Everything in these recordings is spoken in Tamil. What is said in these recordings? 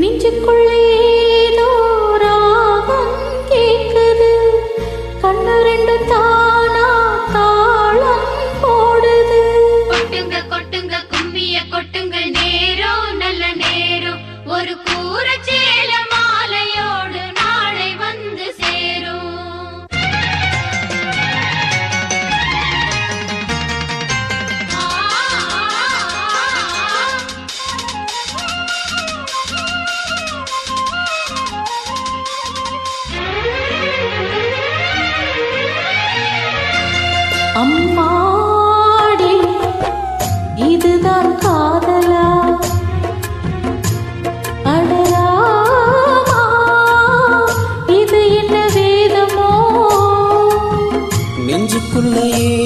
நெஞ்சுக்குள் அம்மாடி இதுதான் காதலா? அடராமா இது என்ன வேதமோ? நெஞ்சுக்குள்ளேயே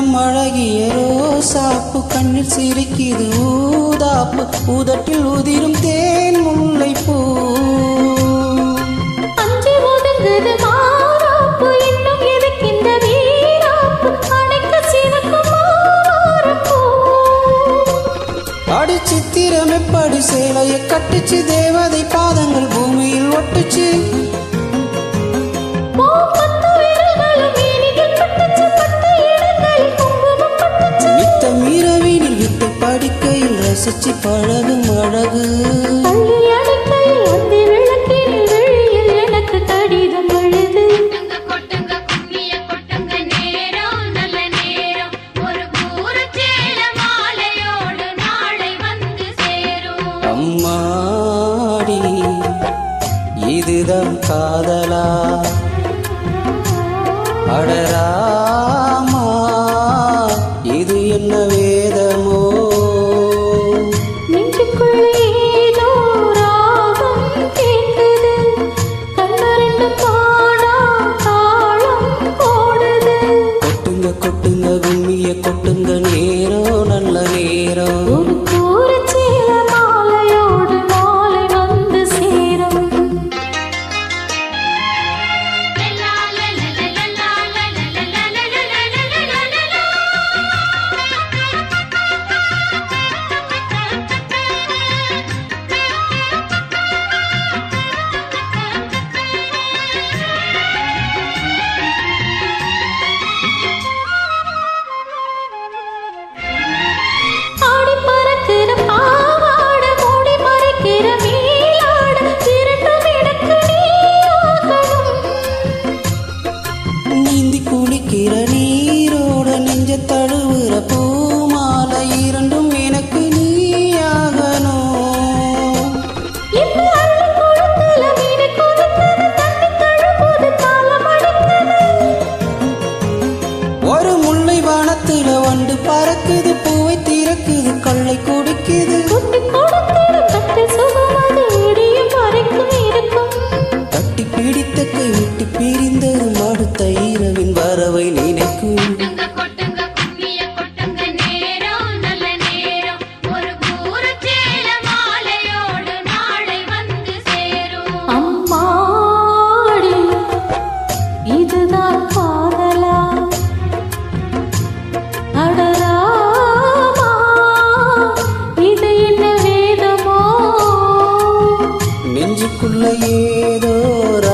அழகிய ரோசாப்பு கண்ணில் சிரிக்குது ஊதாப்பு ஊதட்டில் உதிரும் தேன் முல்லை பூ அஞ்சி ஒதுங்குது மாறாப்பு இன்னும் எதுக்கிந்த வீராப்பு அணைக்க சிவக்கும் மாறாப்பூ. அடி சித்திரம் எப்படி சேலைய கட்டுச்சு தேவதை பாதங்கள் நாளை வந்து சேரும். அம்மாடி இதுதான் காதலா? அடரா கொண்டு பறக்குது. দোর